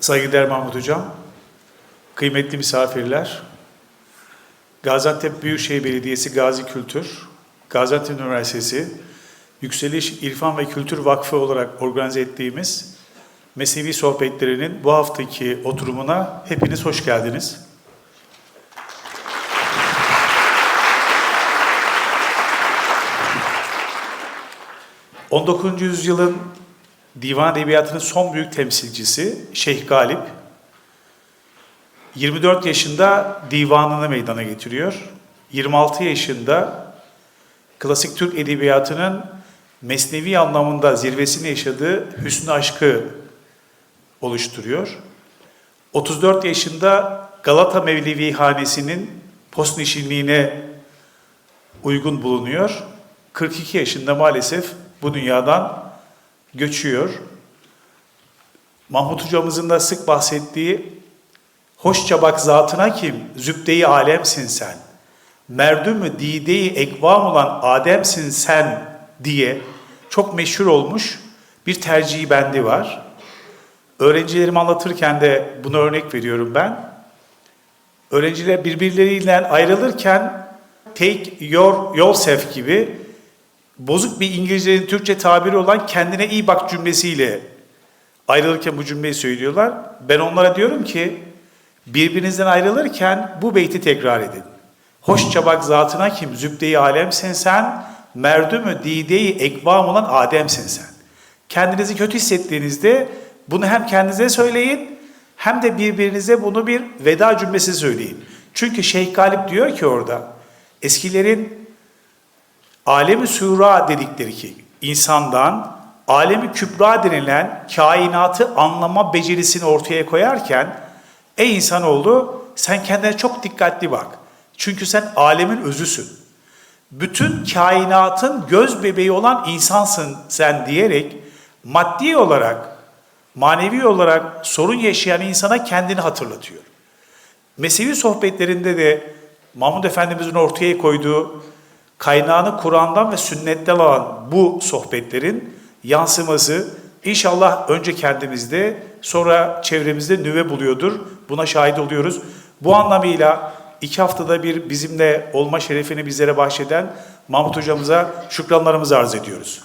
Saygıdeğer Mahmut Hocam, kıymetli misafirler, Gaziantep Büyükşehir Belediyesi Gazi Kültür, Gaziantep Üniversitesi, Yükseliş İrfan ve Kültür Vakfı olarak organize ettiğimiz Mesnevi Sohbetlerinin bu haftaki oturumuna hepiniz hoş geldiniz. ...19. yüzyılın divan edebiyatının son büyük temsilcisi Şeyh Galip 24 yaşında divanını meydana getiriyor. 26 yaşında klasik Türk edebiyatının mesnevi anlamında zirvesini yaşadığı Hüsnü Aşk'ı oluşturuyor. 34 yaşında Galata Mevlevi Hanesi'nin postnişinliğine uygun bulunuyor. 42 yaşında maalesef bu dünyadan göçüyor. Mahmut hocamızın da sık bahsettiği Hoşça bak zatına kim, zübdeyi alemsin sen. Merdümü dideyi ekvam olan Ademsin sen diye çok meşhur olmuş bir tercihi bendi var. Öğrencilerime anlatırken de bunu örnek veriyorum ben. Öğrenciler birbirleriyle ayrılırken take your yourself gibi bozuk bir İngilizcenin Türkçe tabiri olan kendine iyi bak cümlesiyle ayrılırken bu cümleyi söylüyorlar. Ben onlara diyorum ki birbirinizden ayrılırken bu beyti tekrar edin. Hoşça bak zatına kim zübde-i alemsin sen, merdümü dide-i ekvam olan Adem'sin sen. Kendinizi kötü hissettiğinizde bunu hem kendinize söyleyin hem de birbirinize bunu bir veda cümlesi söyleyin. Çünkü Şeyh Galip diyor ki orada eskilerin alemi sura dedikleri ki insandan alemi kübra denilen kainatı anlama becerisini ortaya koyarken ey insanoğlu sen kendine çok dikkatli bak. Çünkü sen alemin özüsün. Bütün kainatın göz bebeği olan insansın sen diyerek maddi olarak, manevi olarak sorun yaşayan insana kendini hatırlatıyor. Mesnevi sohbetlerinde de Mahmud Efendimizin ortaya koyduğu kaynağını Kur'an'dan ve sünnetten alan bu sohbetlerin yansıması inşallah önce kendimizde sonra çevremizde nüve buluyordur. Buna şahit oluyoruz. Bu anlamıyla iki haftada bir bizimle olma şerefini bizlere bahşeden Mahmut hocamıza şükranlarımızı arz ediyoruz.